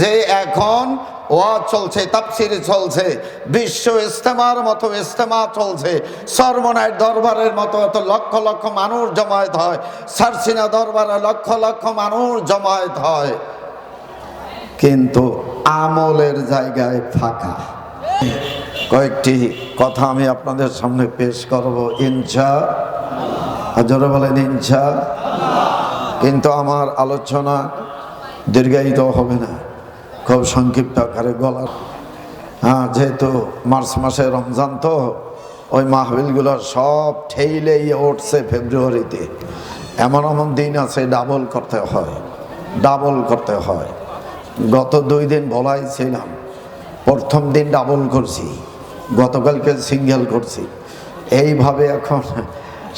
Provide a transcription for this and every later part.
যে এখন ওয়াজ চলছে তাপসির চলছে, বিশ্ব ইস্তেমার মতো ইস্তেমা চলছে সর্বনায় দরবারের মতো এত লক্ষ লক্ষ মানুষ জমায়েত হয়, সারসিনা দরবারে লক্ষ লক্ষ মানুষ জমায়েত হয়। কিন্তু আমলের জায়গায় ফাঁকা। কয়েকটি কথা আমি আপনাদের সামনে পেশ করব, ইনশা জোরে বলেন, ইনশা কিন্তু আমার আলোচনা দীর্ঘায়িত হবে না। খুব সংক্ষিপ্ত আকারে গলা হ্যাঁ যেহেতু মার্চ মাসে রমজান তো, ওই মাহবিলগুলো সব ঠেইলেই উঠছে ফেব্রুয়ারিতে। এমন এমন দিন আছে ডাবল করতে হয় ডাবল করতে হয়। গত দুই দিন বলাই ছিলাম প্রথম দিন ডাবল করছি, গতকালকে সিঙ্গেল করছি। এইভাবে এখন,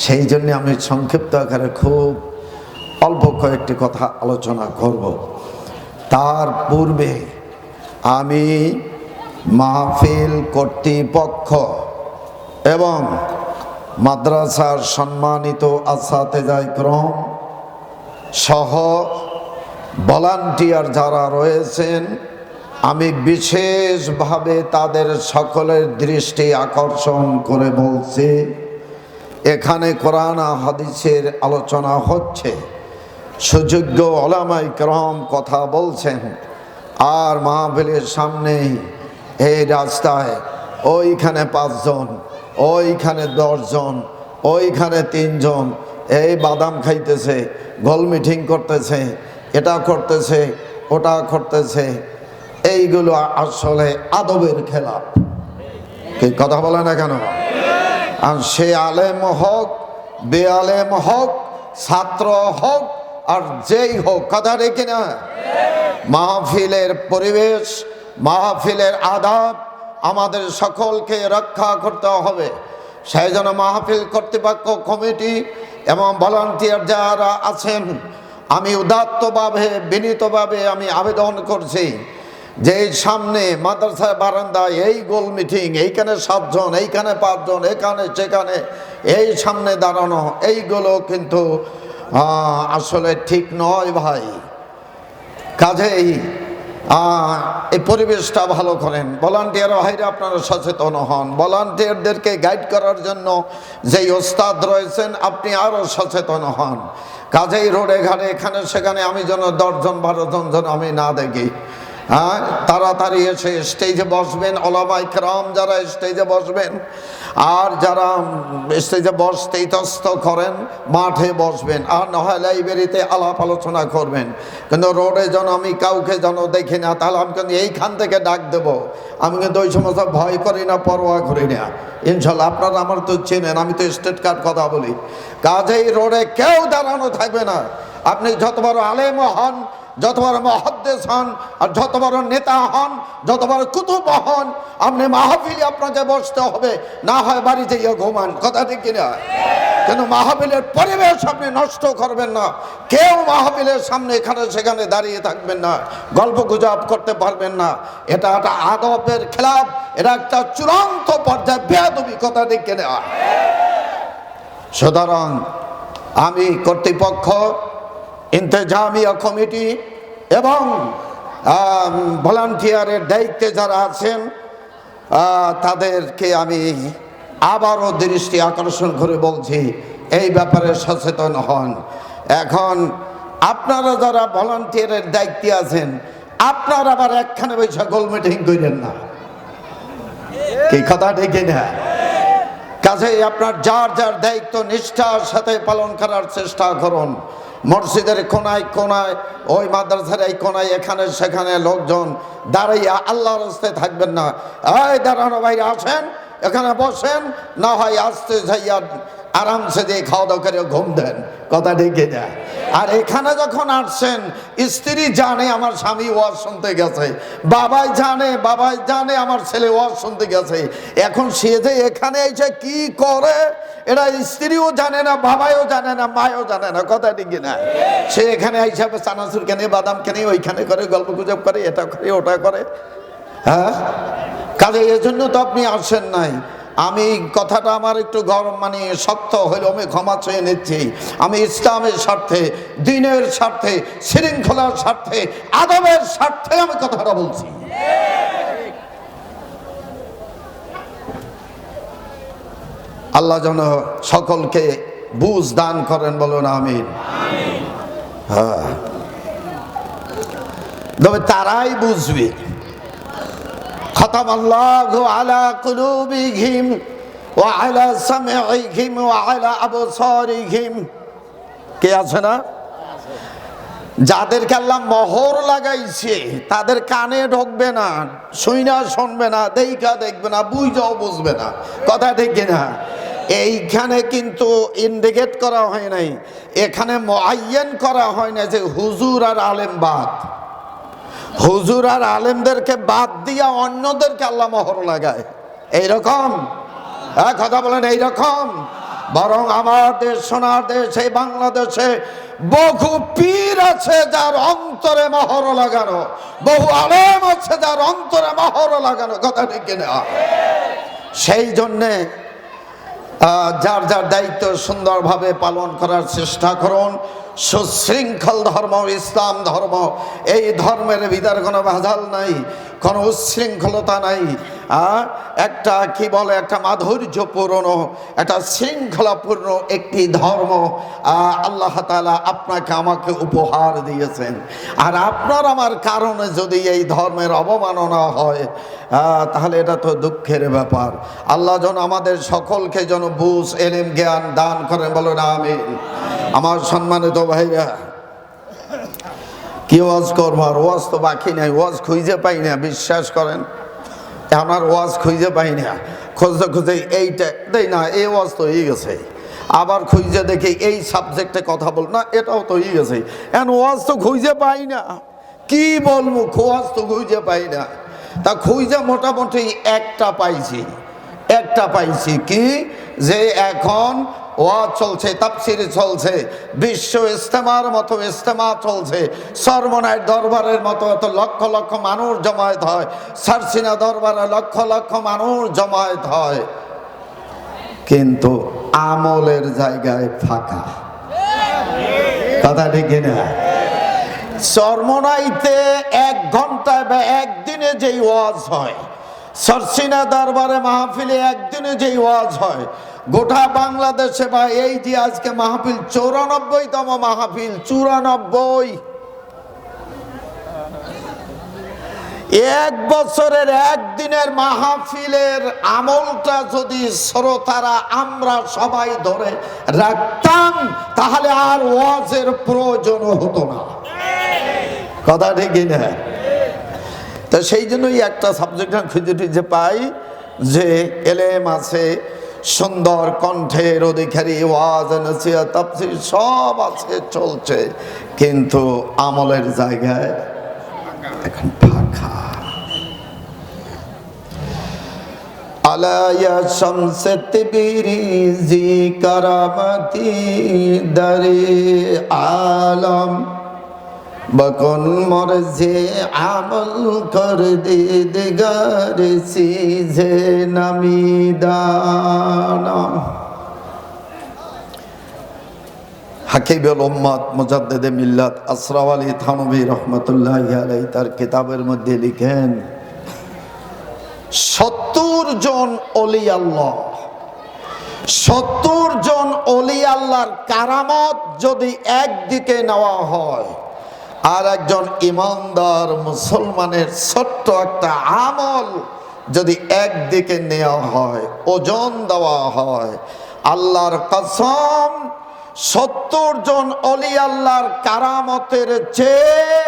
সেই জন্য আমি সংক্ষিপ্ত আকারে খুব অল্প কয়েকটি কথা আলোচনা করব। তার পূর্বে আমি মাহফিল কর্তৃপক্ষ এবং মাদ্রাসার সম্মানিত আসাতেজায় ক্রম সহ ভলান্টিয়ার যারা রয়েছেন, আমি বিশেষভাবে তাদের সকলের দৃষ্টি আকর্ষণ করে বলছি, এখানে কোরআন হাদিসের আলোচনা হচ্ছে। সুযোগ্য ওলামাই ক্রম কথা বলছেন। আর মাহফিলের সামনে এই রাস্তায় ওইখানে পাঁচজন, ওইখানে দশজন, ওইখানে তিনজন এই বাদাম খাইতেছে, গোল মিটিং করতেছে, এটা করতেছে, ওটা করতেছে। এইগুলো আসলে আদবের খেলা। কথা বলে না কেন? আর সে আলেম হোক বেআলেম হোক, ছাত্র হোক আর যেই হোক, কথা রেখে না মাহফিলের পরিবেশ, মাহফিলের আদাব আমাদের সকলকে রক্ষা করতে হবে। সেই জন্য মাহফিল কর্তৃপক্ষ কমিটি এবং ভলান্টিয়ার যারা আছেন, আমি উদাত্তভাবে, বিনীতভাবে আমি আবেদন করছি যে সামনে মাদ্রাসা বারান্দায় এই গোল মিটিং, এইখানে সাতজন, এইখানে পাঁচজন, এখানে সেখানে, এই সামনে দাঁড়ানো, এইগুলো কিন্তু আসলে ঠিক নয় ভাই। কাজেই এই পরিবেশটা ভালো করেন। ভলান্টিয়ার ভাইরা আপনারা সচেতন হন। ভলান্টিয়ারদেরকে গাইড করার জন্য যেই ওস্তাদ রয়েছেন, আপনি আরও সচেতন হন। কাজেই রোডে ঘাটে এখানে সেখানে আমি যেন দশজন বারোজন যেন আমি না দেখি। হ্যাঁ তাড়াতাড়ি এসে স্টেজে বসবেন ওলামাই ক্রাম যারা স্টেজে বসবেন, আর যারা স্টেজে বসতে ইতস্ত করেন, মাঠে বসবেন, আর নয় লাইব্রেরিতে আলাপ আলোচনা করবেন। কিন্তু রোডে যেন আমি কাউকে যেন দেখি না, তাহলে আমি কিন্তু এইখান থেকে ডাক দেব। আমি কিন্তু ওই সমস্ত ভয় করি না, পরোয়া করি না। ইনশাল্লাহ আপনারা আমার তো চেনেন, আমি তো স্টেট কার্ড কথা বলি। কাজেই রোডে কেউ দাঁড়ানো থাকবে না। আপনি যত বড় আলেম হন যত বড় মহাদ্দেশ হন আর যত বড় নেতা হন, যত বড় কুতুব হন, আপনি মাহফিলে আপনাকে বসতে হবে। না হয় বাড়ি যাইয়া ঘুমান, কথা ঠিক কিনা? কেন মাহফিলের পরিবেশ আপনি নষ্ট করবেন না। কেউ মাহফিলের সামনে এখানে সেখানে দাঁড়িয়ে থাকবেন না, গল্প গুজব করতে পারবেন না। এটা একটা আদবের খেলাফ এটা একটা চূড়ান্ত পর্যায়ে বেয়াদবি, কথা ঠিক কিনা? সুতরাং আমি কর্তৃপক্ষ ইন্তজামিয়া কমিটি এবং ভলান্টিয়ারের দায়িত্বে যারা আছেন তাদেরকে আমি আবারও দৃষ্টি আকর্ষণ করে বলছি, এই ব্যাপারে সচেতন হন। এখন আপনারা যারা ভলান্টিয়ারের দায়িত্বে আছেন, আপনারা আবার একখানে বৈশাখ গোল মিটিং করেন না। কি কথা ঠিক না কাজেই আপনার যার যার দায়িত্ব, নিষ্ঠার সাথে পালন করার চেষ্টা করুন। মসজিদের কোনায় কোনায়, ওই মাদ্রাসার এই কোনায়, এখানে সেখানে লোকজন দাঁড়াইয়া আল্লাহর হস্তে থাকবেন না। এই দাঁড়ানো ভাই আসেন, এখানে বসেন, না হয় আসতে যাইয়া আরামসে দিয়ে খাওয়া দাওয়া করে ঘুম দেন। কথা ডেকে দেয় আর এখানে যখন আসছেন, স্ত্রী জানে আমার স্বামী ওয়াজ শুনতে গেছে, বাবাই জানে বাবাই জানে আমার ছেলে ওয়াজ শুনতে গেছে। এখন সে যে এখানে এসে কি করে, এরা স্ত্রীও জানে না, বাবাইও জানে না, মায়ও জানে না, কথা ঠিক না সে এখানে হিসাবে চানাচুর কেনে বাদাম কেনে ওইখানে করে, গল্প গুজব করে, এটা করে, ওটা করে। হ্যাঁ? কাজে এজন্য তো আপনি আসেন নাই। আমি কথাটা আমার একটু গরম মানে শক্ত হইলেও আমি ক্ষমা চেয়ে নিচ্ছি। আমি ইসলামের স্বার্থে, দিনের স্বার্থে, শৃঙ্খলার স্বার্থে আদবের স্বার্থে আমি কথাটা বলছি। আল্লাহ যেন সকলকে বুঝ দান করেন, বলুন আমিন। হ্যাঁ। তবে তারাই বুঝবে। আলা কুলুবিহিম ওয়া আলা সামিইহিম ওয়া আলা আবসারিহিম কে আছে না? যাদেরকে আল্লাহ মোহর লাগাইছে, তাদের কানে ঢুকবে না, শুইনা শুনবে না, দেখা দেখবে না, বুঝাও বুঝবে না। কথা ঠিক না এইখানে কিন্তু ইন্ডিকেট করা হয় নাই, এখানে মোয়াইয়েন করা হয় না যে হুজুর আর আলেম বাদ হুজুর আর আলেমদেরকে বাদ দিয়া অন্যদেরকে আল্লাহ মোহর লাগায়। এইরকম? হ্যাঁ কথা বলেন, এইরকম? বরং আমার দেশ, সোনার দেশ, এই বাংলাদেশে বহু পীর আছে যার অন্তরে মহর লাগানো। বহু আলেম আছে যার অন্তরে মহর লাগানো। কথা ঠিক সেই জন্যে যার যার দায়িত্ব সুন্দরভাবে পালন করার চেষ্টা করুন। সুশৃঙ্খল ধর্ম ইসলাম ধর্ম এই ধর্মের ভিতরে কোনো ভেজাল নাই। কোনো উচ্ছৃঙ্খলতা নাই। একটা কি বলে, একটা মাধুর্যপূর্ণ, একটা শৃঙ্খলাপূর্ণ একটি ধর্ম আল্লাহ তালা আপনাকে আমাকে উপহার দিয়েছেন। আর আপনার আমার কারণে যদি এই ধর্মের অবমাননা হয় তাহলে এটা তো দুঃখের ব্যাপার। আল্লাহ যেন আমাদের সকলকে যেন বুঝ, এলেম, জ্ঞান দান করেন বলো না আমি আমার সম্মানিত ভাইরা কি ওয়াজ আর ওয়াজ তো বাকি নাই, ওয়াজ খুঁজে পাই না, বিশ্বাস করেন। আমার ওয়াজ খুঁজে পাই না। খুঁজতে খুঁজে এইটা, দেই না, এই ওয়াজ তো হয়ে গেছে। আবার খুঁজে দেখি এই সাবজেক্টে কথা বল, না, এটাও তো হয়ে গেছে। এখন ওয়াজ তো খুঁজে পাই না। কি বলব, ওয়াজ তো খুঁজে পাই না। তা খুঁজে মোটামুটি একটা পাইছি একটা পাইছি কি? যে এখন ওয়াজ চলছে তাপসির চলছে, বিশ্ব ইস্তেমার মতো ইস্তেমা চলছে। সর্বনায় দরবারের মতো এত লক্ষ লক্ষ মানুষ জমায়েত হয়। সারসিনা দরবারে লক্ষ লক্ষ মানুষ জমায়েত হয়। কিন্তু আমলের জায়গায় ফাঁকা। কথা ঠিক না চর্মনাইতে এক ঘন্টায় বা একদিনে যেই ওয়াজ হয়, সরসিনা দরবারে মাহফিলে একদিনে যেই ওয়াজ হয় গোটা বাংলাদেশে বা এই যে আজকে মাহফিল, চৌরানব্বইতম মাহফিল, চুরানব্বই। এক বছরের একদিনের মাহফিলের আমলটা যদি শ্রোতারা, আমরা সবাই ধরে রাখতাম, তাহলে আর ওয়াজের প্রয়োজন হতো না। কথা ঠিকই না? তো সেই জন্যই একটা সাবজেক্ট খুঁজে টুজে পাই যে এলেম আছে সুন্দর কণ্ঠের অধিকারী ওয়াজ, নসিহত, তাফসীর সব আছে, চলছে। কিন্তু আমলের জায়গায় এখন ফাঁকা। আলায়া শামসে তিবিরিজি কারামতি দারে আলম। বকন মরজে আমল কর দে দিগার সিজে নামিদানা হাকিবুল উম্মাদ মুজাদ্দেদে মিল্লাত আসরাফ আলী থানবী রহমতুল্লাহ আলাই তার কিতাবের মধ্যে লিখেন, সত্তর জন অলি আল্লাহ, সত্তর জন অলি আল্লাহর কারামত যদি একদিকে নেওয়া হয় আর একজন ইমানদার মুসলমানের ছোট্ট একটা আমল যদি একদিকে নেওয়া হয়, ওজন দেওয়া হয়, আল্লাহর কসম, সত্তর জন অলি আল্লাহর কারামতের চেয়ে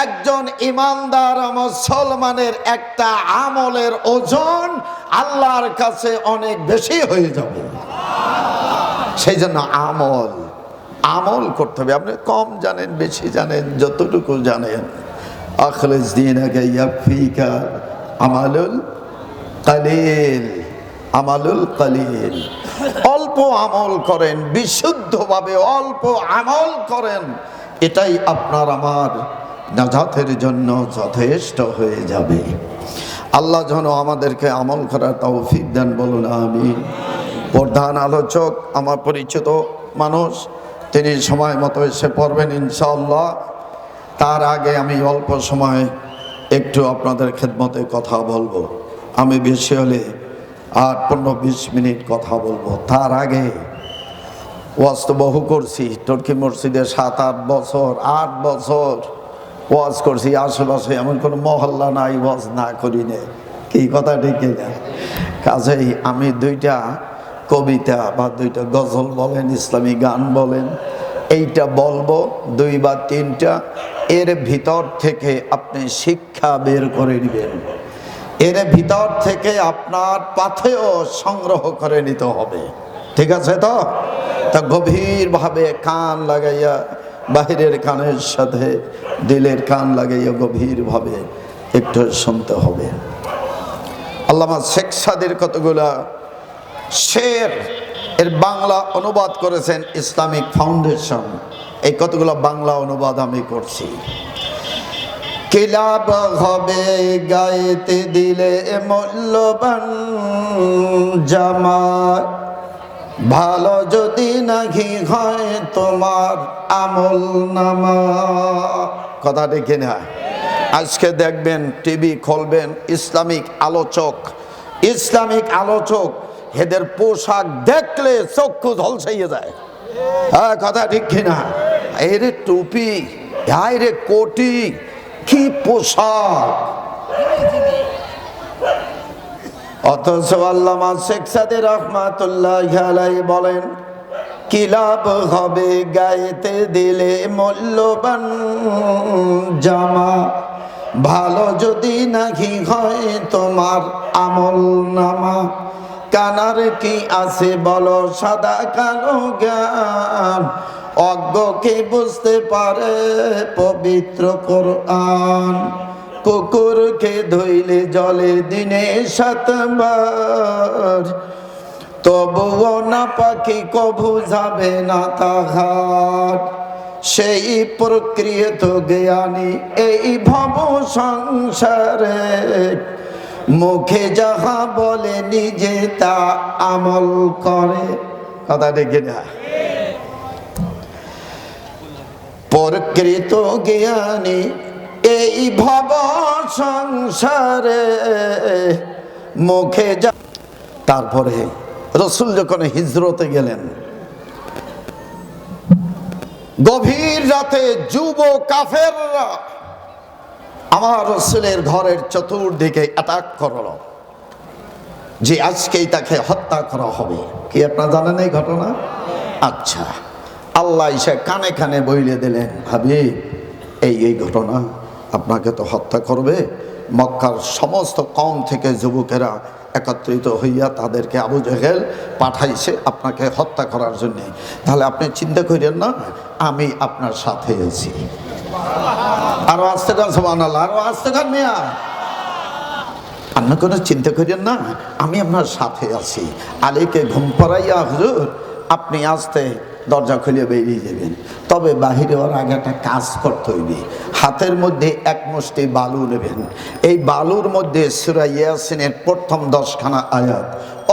একজন ইমানদার মুসলমানের একটা আমলের ওজন আল্লাহর কাছে অনেক বেশি হয়ে যাবে। সেই জন্য আমল আমল করতে হবে। আপনি কম জানেন, বেশি জানেন, যতটুকু জানেন। আখলেস দিন আগে ইয়াফিকা আমালুল কালিল আমালুল কালিল। অল্প আমল করেন, বিশুদ্ধভাবে অল্প আমল করেন। এটাই আপনার আমার নাজাতের জন্য যথেষ্ট হয়ে যাবে। আল্লাহ যেন আমাদেরকে আমল করার তৌফিক দেন, বলুন আমি প্রধান আলোচক, আমার পরিচিত মানুষ তিনি সময় মতো এসে পড়বেন ইনশাআল্লাহ। তার আগে আমি অল্প সময় একটু আপনাদের খেদমতে কথা বলব। আমি বেশি হলে আট, পনেরো, বিশ মিনিট কথা বলব। তার আগে ওয়াজ তো বহু করছি, টর্কি মসজিদে সাত, আট বছর আট বছর ওয়াজ করছি। আশেপাশে এমন কোনো মহল্লা নাই, ওয়াজ না করি নে। কি কথা ঠিক কাজেই আমি দুইটা কবিতা বা দুইটা গজল বলেন, ইসলামী গান বলেন, এইটা বলব, দুই বা তিনটা, এর ভিতর থেকে আপনি শিক্ষা বের করে নেবেন। এর ভিতর থেকে আপনার পাথেও সংগ্রহ করে নিতে হবে। ঠিক আছে তো? তা গভীরভাবে কান লাগাইয়া, বাহিরের কানের সাথে দিলের কান লাগাইয়া গভীরভাবে একটু শুনতে হবে। আল্লামা শেখ সাদের কতগুলা শের এর বাংলা অনুবাদ করেছেন ইসলামিক ফাউন্ডেশন। এই কতগুলো বাংলা অনুবাদ আমি করছি। কিলাব হবে গাইতে দিলে মূল্যবান জামা ভালো যদি নাকি হয় তোমার আমল নামা। কথা দেখে না আজকে দেখবেন, টিভি খুলবেন, ইসলামিক আলোচক ইসলামিক আলোচক এদের পোশাক দেখলে চক্ষু ঝলসাইয়ে যায়। হ্যাঁ কথা ঠিক কিনা? এরে টুপি হাই রে কোটি, কি পোশাক? অথচ আল্লামা শেখ সাদি রহমাতুল্লাহ বলেন, কি লাভ হবে গায়েতে দিলে মূল্যবান জামা? ভালো যদি নাকি হয় তোমার আমল নামা। কানার কি আছে বলো, সাদা কালো জ্ঞান। অজ্ঞকে বুঝতে পারে পবিত্র কোরআন? কুকুরকে ধইলে জলে দিনে সাতবার। তবুও না পাখি কভু যাবে না তাহার। সেই প্রক্রিয়ত জ্ঞানী এই ভব সংসারে মুখে যাহা বলে নিজে তা আমল করে। কথা দেখে না প্রকৃত জ্ঞানী এই ভব সংসারে মুখে যা তারপরে রসুল যখন হিজরতে গেলেন, গভীর রাতে যুব কাফেররা আমার রসুলের ঘরের চতুর্দিকে অ্যাটাক করল। যে আজকেই তাকে হত্যা করা হবে। কি আপনারা জানেন এই ঘটনা? আচ্ছা আল্লাহ এসে কানে কানে বইলে দিলেন, ভাবি, এই এই ঘটনা আপনাকে তো হত্যা করবে। মক্কার সমস্ত কম থেকে যুবকেরা একত্রিত হইয়া তাদেরকে আবু জেহেল পাঠাইছে আপনাকে হত্যা করার জন্যে। তাহলে আপনি চিন্তা করেন না, আমি আপনার সাথে আছি। আরও আসতে গান সমান আরও আসতে গান মেয়া। আপনি কোনো চিন্তা করেন না, আমি আপনার সাথে আছি। আলীকে ঘুম পড়াইয়া, হুজুর, আপনি আসতে দরজা খুলে বেরিয়ে যাবেন। তবে বাহিরে ওর আগে একটা কাজ করতে হইবে। হাতের মধ্যে এক মুষ্টি বালু নেবেন। এই বালুর মধ্যে সুরা ইয়াসিনের প্রথম দশখানা আয়াত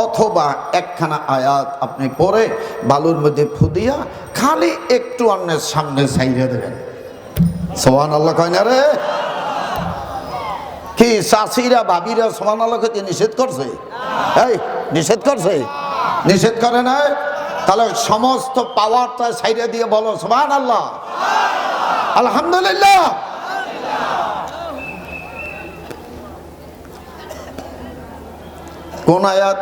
অথবা একখানা আয়াত আপনি পরে বালুর মধ্যে ফুদিয়া খালি একটু অন্যের সামনে সাইরে দেবেন। সোহান আল্লাহ কয় না রে? কি চাষিরা বাবিরা সমান আলোকে নিষেধ করছে? এই, নিষেধ করছে? নিষেধ করে না? তাহলে সমস্ত পাওয়ারটা সাইডে দিয়ে বলো সমান আল্লাহ আলহামদুলিল্লাহ। কোন আয়াত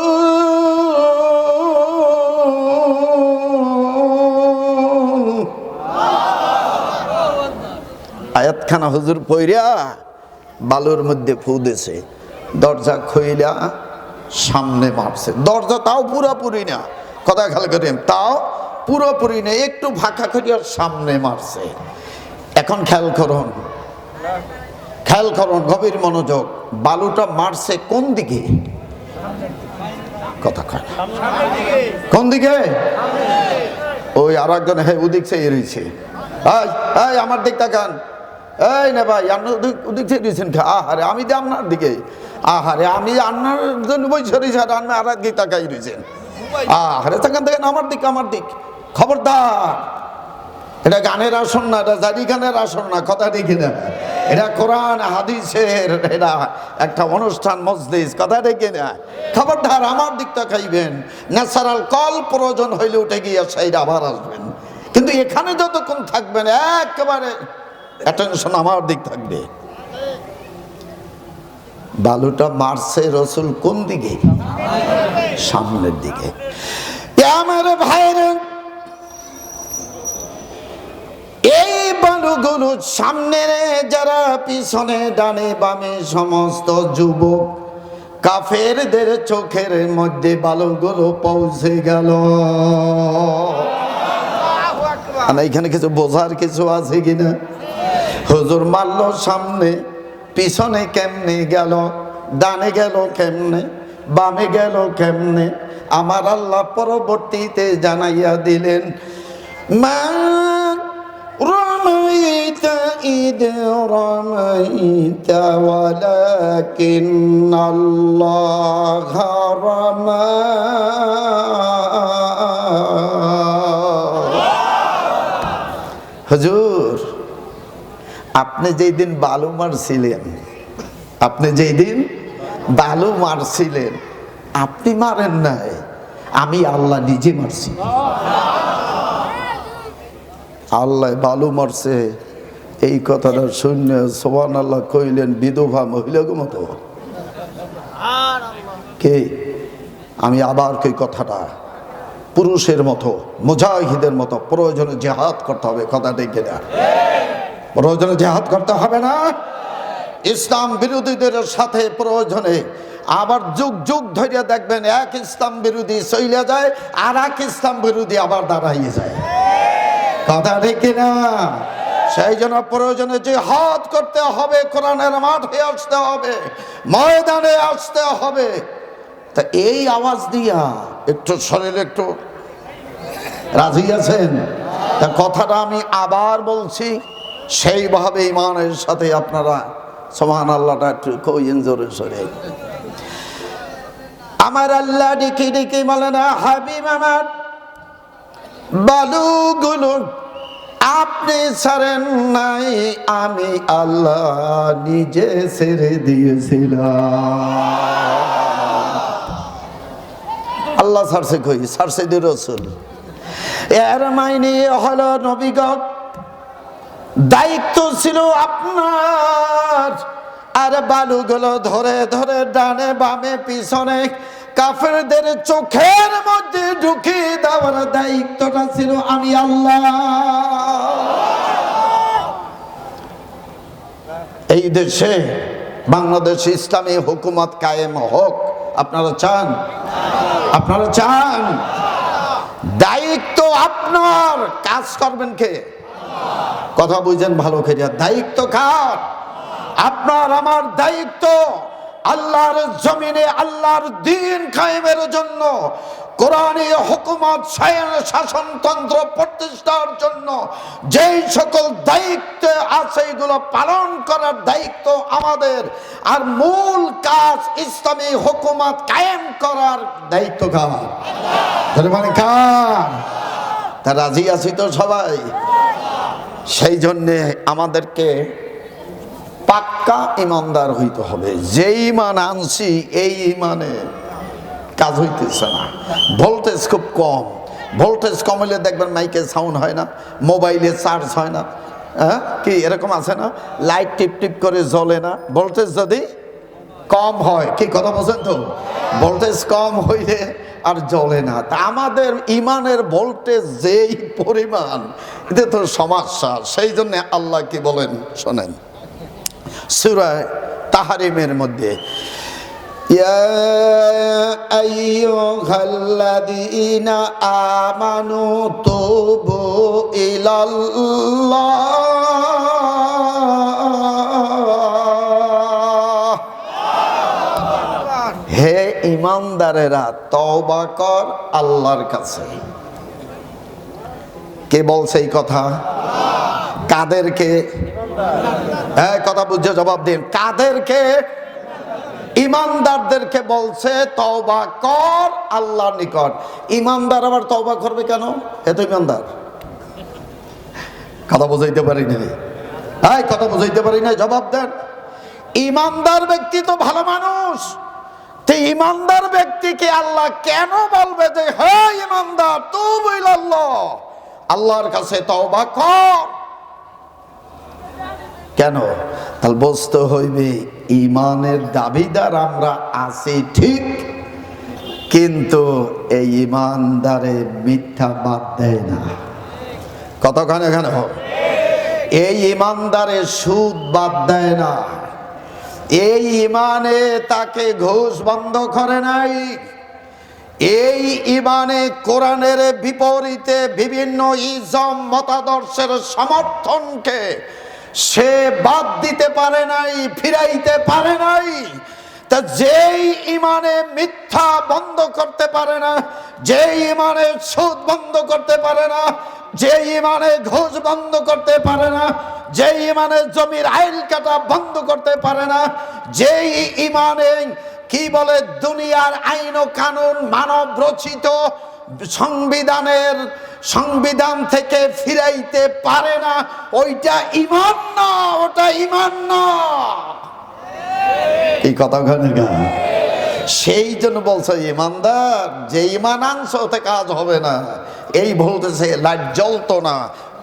আয়াতখানা হুজুর পইরা বালুর মধ্যে ফু দিছে। দরজা খইলা সামনে মারছে। দরজা তাও পুরাপুরি না। কথা খেয়াল করেন তাও পুরোপুরি না, একটু ফাঁকা করিয়ার সামনে মারছে। এখন খেয়াল করুন খেয়াল করুন গভীর মনোযোগ, বালুটা মারছে কোন দিকে? কথা কয় কোন দিকে? ওই আর একজন হ্যাঁ ওদিক চেয়ে রয়েছে আমার দিক তাকান। এই না ভাই আপনার ওদিক থেকে দিয়েছেন আহারে, আমি যে আপনার দিকে। আহারে, আমি আপনার জন্য বসে রয়েছি আর আর দিক তাকাই রয়েছেন। আহারে তাকান দেখেন আমার দিক আমার দিক। খবরদার। এটা গানের আসন না, এটা জারি গানের আসন না, কথা দেখি না। এটা কোরআন, হাদিসের এটা একটা অনুষ্ঠান মসজিদ কথা দেখি না। খবরদার, আমার দিকটা খাইবেন ন্যাচারাল কল প্রয়োজন হইলে উঠে গিয়ে সেইটা আবার আসবেন। কিন্তু এখানে যতক্ষণ থাকবেন, একেবারে অ্যাটেনশন আমার দিক থাকবে। বালুটা মারছে রসুল কোন দিকে? সামনের দিকে। আমার ভাইরা এই বালুগুলো সামনে যারা পিছনে, ডানে, বামে সমস্ত যুবক, কাফেরদের চোখের মধ্যে বালুগুলো পৌঁছে গেল। এখানে কিছু বোঝার কিছু আছে কিনা? হুজুর মারলো সামনে পিছনে কেমনে গেল ডানে গেল কেমনে বামে গেল কেমনে আমার আল্লাহ পরবর্তীতে জানাইয়া দিলেন মা رميت إذ رميت ولكن الله رمى হুজুর আপনি যেই দিন বালু মারছিলেন, আপনি যেই দিন বালু মারছিলেন, আপনি মারেন নাই, আমি আল্লাহ নিজে মারছি। আল্লাহ বালু মারছে, এই কথাটা শুনে সোহান আল্লাহ কইলেন, বিধবা মহিলাকে মতো। কে? আমি আবার কই কথাটা? পুরুষের মতো, মুজাহিদের মতো, প্রয়োজনে জেহাদ করতে হবে, কথা দেখে না প্রয়োজনে জেহাদ করতে হবে না। ইসলাম বিরোধীদের সাথে প্রয়োজনে আবার যুগ যুগ ধরে দেখবেন এক ইসলাম বিরোধী চইলে যায়, আর এক ইসলাম বিরোধী আবার দাঁড়াইয়ে যায়। কথা ঠিক না? সেই জন্য প্রয়োজনে যে হাত করতে হবে, কোরআনের মাঠে আসতে হবে, ময়দানে আসতে হবে। তা এই আওয়াজ দিয়া একটু শরীর একটু রাজি আছেন? তা কথাটা আমি আবার বলছি। সেইভাবে ইমানের সাথে আপনারা সমান আল্লাহটা একটু কইন জোরে সরে আমার আল্লাহ ডেকে ডেকে বলে না হাবিব আমার, বালুগুলো আপনি ছাড়েন নাই, আমি আল্লাহ নিজে ছেড়ে দিয়েছিলাম। আল্লাহ ছাড়ছে কই? ছাড়ছে দি রসুল। এর মাইনে হলো নবীগণ দায়িত্ব ছিল আপনার। আর বালুগুলো ধরে ধরে ডানে বামে পিছনে কাফেরদের চোখের মধ্যে ঢুকিয়ে দেওয়ার দায়িত্বটা ছিল আমি আল্লাহ। এই দেশে বাংলাদেশ ইসলামী হুকুমত কায়েম হোক, আপনারা চান? আপনারা চান? দায়িত্ব আপনার। কাজ করবেন কে? কথা বুঝেন ভালো করে। দায়িত্ব কার? আপনার, আমার দায়িত্ব আল্লাহর জমিনে, আল্লাহর দিন কায়েমের জন্য, কোরআনী হুকুমত শাসনতন্ত্র প্রতিষ্ঠার জন্য, যেই সকল দায়িত্ব আছে, এগুলো পালন করার দায়িত্ব আমাদের। আর মূল কাজ ইসলামী হুকুমত কায়েম করার দায়িত্ব কার? মানে কার? তা রাজি আছি তো সবাই। সেই জন্যে আমাদেরকে পাক্কা ইমানদার হইতে হবে। যে ইমান আনছি, এই ইমানে কাজ হইতেছে না। ভোল্টেজ খুব কম। ভোল্টেজ কম হলে দেখবেন মাইকে সাউন্ড হয় না মোবাইলে চার্জ হয় না। হ্যাঁ কি এরকম আছে না? লাইট টিপ টিপ করে জ্বলে না। ভোল্টেজ যদি কম হয়, কি কথা বলছেন তো? ভোল্টেজ কম হইলে আর জ্বলে না তা আমাদের ইমানের ভোল্টেজ যেই পরিমাণ এটা তো সমস্যা সেই জন্য আল্লাহ কি বলেন শোনেন সুরায় তাহারিমের মধ্যে يا أيها الذين آمنوا توبوا إلى الله ইমানদারেরা তওবা কর আল্লাহর কাছে। কে বলছে এই কথা? কাদেরকে? হ্যাঁ কথা বুঝে জবাব দিন। কাদেরকে? ইমানদারদেরকে বলছে তওবা কর আল্লাহর নিকট। ইমানদার আবার তওবা করবে কেন? এ তো ইমানদার। কথা বুঝাইতে পারি না হ্যাঁ কথা বুঝাইতে পারি না জবাব দেন। ইমানদার ব্যক্তি তো ভালো মানুষ। ইমানদার ব্যক্তিকে আল্লাহ কেন বলবে যে হ্যাঁ ইমানদার তু বইল আল্লাহর কাছে তওবা কর। কেন? তাহলে বুঝতে হইবে, ইমানের দাবিদার আমরা আছি ঠিক, কিন্তু এই ইমানদারে মিথ্যা বাদ দেয় না। কতক্ষণ এখানে? এই ইমানদারে সুদ বাদ দেয় না। এই ইমানে তাকে ঘোষ বন্ধ করে নাই। এই ইমানে কোরআনের বিপরীতে বিভিন্ন ইজম, মতাদর্শের সমর্থনকে সে বাদ দিতে পারে নাই, ফিরাইতে পারে নাই। তা যেই ইমানে মিথ্যা বন্ধ করতে পারে না, যেই ইমানে সুদ বন্ধ করতে পারে না যে ইমানে ঘুষ বন্ধ করতে পারে না যে ইমানে জমির আইল কাটা বন্ধ করতে পারে না, যেই ইমানে কি বলে দুনিয়ার আইন ও কানুন মানব রচিত সংবিধানের সংবিধান থেকে ফিরাইতে পারে না, ওইটা ইমান না, ওটা ইমান না। এই কথা ওখানে গান সেই জন্য বলছে, ইমানদার, যে ইমান আনছো, ওতে কাজ হবে না। এই বলতেছে, লাইট জ্বলতো না,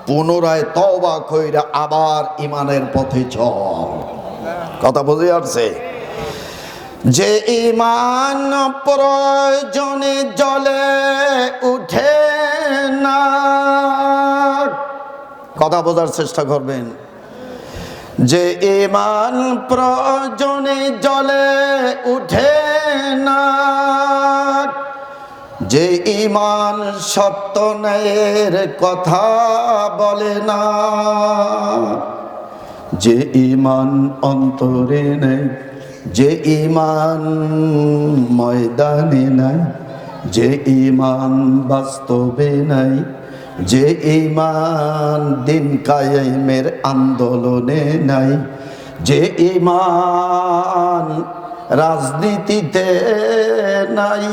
পুনরায় তবা কইরা আবার ইমানের পথে চল। কথা বুঝে আসছে? যে ইমান প্রয়োজনে জলে উঠে না। কথা বোঝার চেষ্টা করবেন। যে ইমান প্রয়োজনে জলে উঠে না, যে ইমান সত্য কথা বলে না, যে ইমান অন্তরে নেই, যে ইমান ময়দানে নাই, যে ইমান বাস্তবে নাই যে ইমান দিন কায়েমের আন্দোলনে নাই, যে ইমান রাজনীতিতে নাই,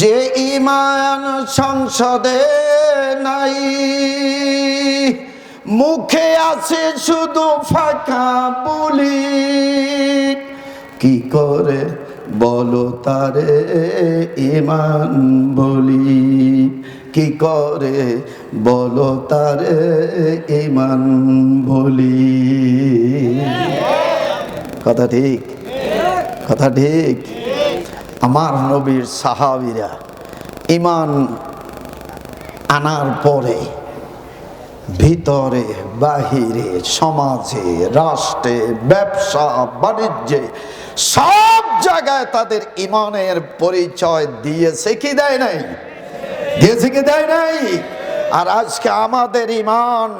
যে ইমান সংসদে নাই, মুখে আছে শুধু ফাঁকা বলি কি করে বলো তারে ইমান বলি? কি করে বলো তারে ইমান বলি কথা ঠিক? কথা ঠিক? আমার নবীর সাহাবিরা ইমান আনার পরে ভিতরে, বাহিরে, সমাজে, রাষ্ট্রে, ব্যবসা, বাণিজ্যে সব জায়গায় তাদের ইমানের পরিচয় দিয়েছে কি দেয় নাই? দিয়েছে কি দেয় নাই? আর আজকে আমাদের ইমান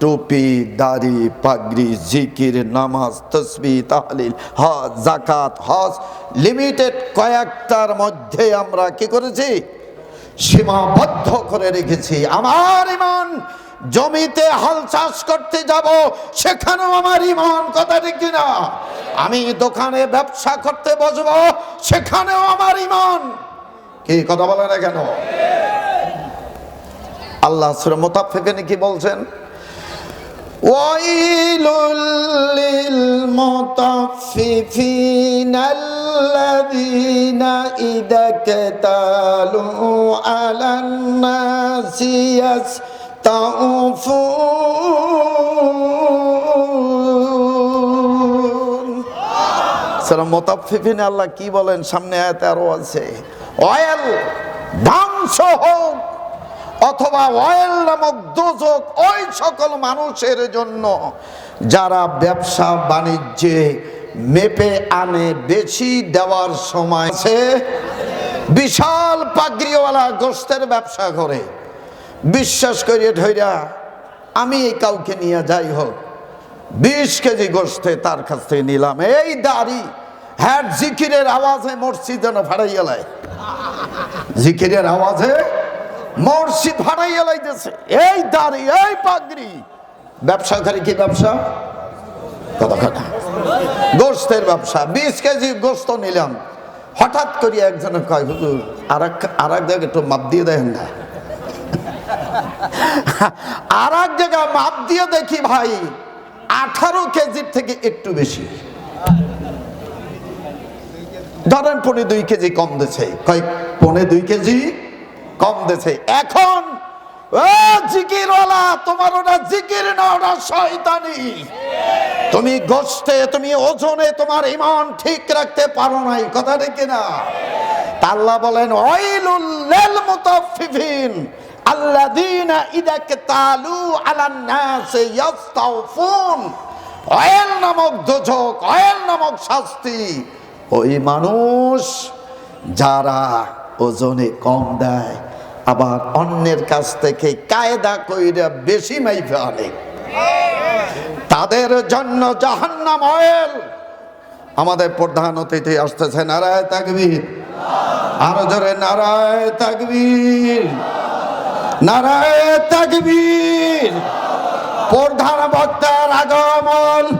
টুপি, দাড়ি, পাগড়ি, জিকির, নামাজ, তসবি, তাহলিল, হজ জাকাত হজ, লিমিটেড কয়েকটার মধ্যে আমরা কি করেছি? সীমাবদ্ধ করে রেখেছি। আমার ইমান জমিতে হাল চাষ করতে যাব, সেখানেও আমার ইমান কথা ঠিক না আমি দোকানে ব্যবসা করতে বসবো, সেখানেও আমার ইমান কি কথা বলে না কেন আল্লাহ সুরে মোতাফেকেনে কি বলছেন ويل للمطففين الذين إذا اكتالوا على الناس يستوفون সালাম মোতাফিফিনে আল্লাহ কি বলেন সামনে আয়াতে আরো আছে অয়েল ধ্বংস হোক অথবা অয়েল নামক দোজক ওই সকল মানুষের জন্য যারা ব্যবসা বাণিজ্যে মেপে আনে বেশি দেওয়ার সময় আছে, বিশাল পাগড়িওয়ালা গোস্তের ব্যবসা করে। বিশ্বাস করিয়ে ধৈরা আমি এই কাউকে নিয়ে যাই হোক, বিশ কেজি গোস্তে তার কাছ থেকে নিলাম। এই দাড়ি হ্যাঁ জিকিরের আওয়াজে মসজিদ যেন ফাড়াই এলাই জিকিরের আওয়াজে মসজিদ ফাড়াই এলাইতেছে। এই দাড়ি, এই পাগড়ি। ব্যবসা করে কি ব্যবসা? গোস্তের ব্যবসা। বিশ কেজি গোস্ত নিলাম। হঠাৎ করে একজনে কয়, হুজুর আর এক আর এক জায়গায় একটু মাপ দিয়ে দেন না। আর এক জায়গায় মাপ দিয়ে দেখি ভাই, আঠারো কেজির থেকে একটু বেশি। ধরেন পনে দুই কেজি কম দিছে। কয়, পনে দুই কেজি কম দিছে। এখন, ও জিকিরওয়ালা, তোমার ওটা জিকির না, ওটা শয়তানি। তুমি গোস্তে তুমি ওজনে তোমার ইমান ঠিক রাখতে পারো নাই, কথা দেখি না আল্লাহ বলেন, ওয়াইলুল লিল মুতাফফিফিন আল্লাযীনা ইযা কাতালু আলান নাস ইয়াস্তাউফুন। অয়েল নামক দোজক অয়েল নামক শাস্তি ওই মানুষ যারা ওজনে কম দেয়, আবার অন্যের কাছ থেকে কায়দা কইরা বেশি মাইফে আনে। তাদের জন্য জাহান্নাম অয়েল। আমাদের প্রধান অতিথি আসতেছে, নারায় তাকবীর। আরও জোরে, নারায় তাকবীর। নারায় তাকবীর। প্রধান বক্তার আগমন।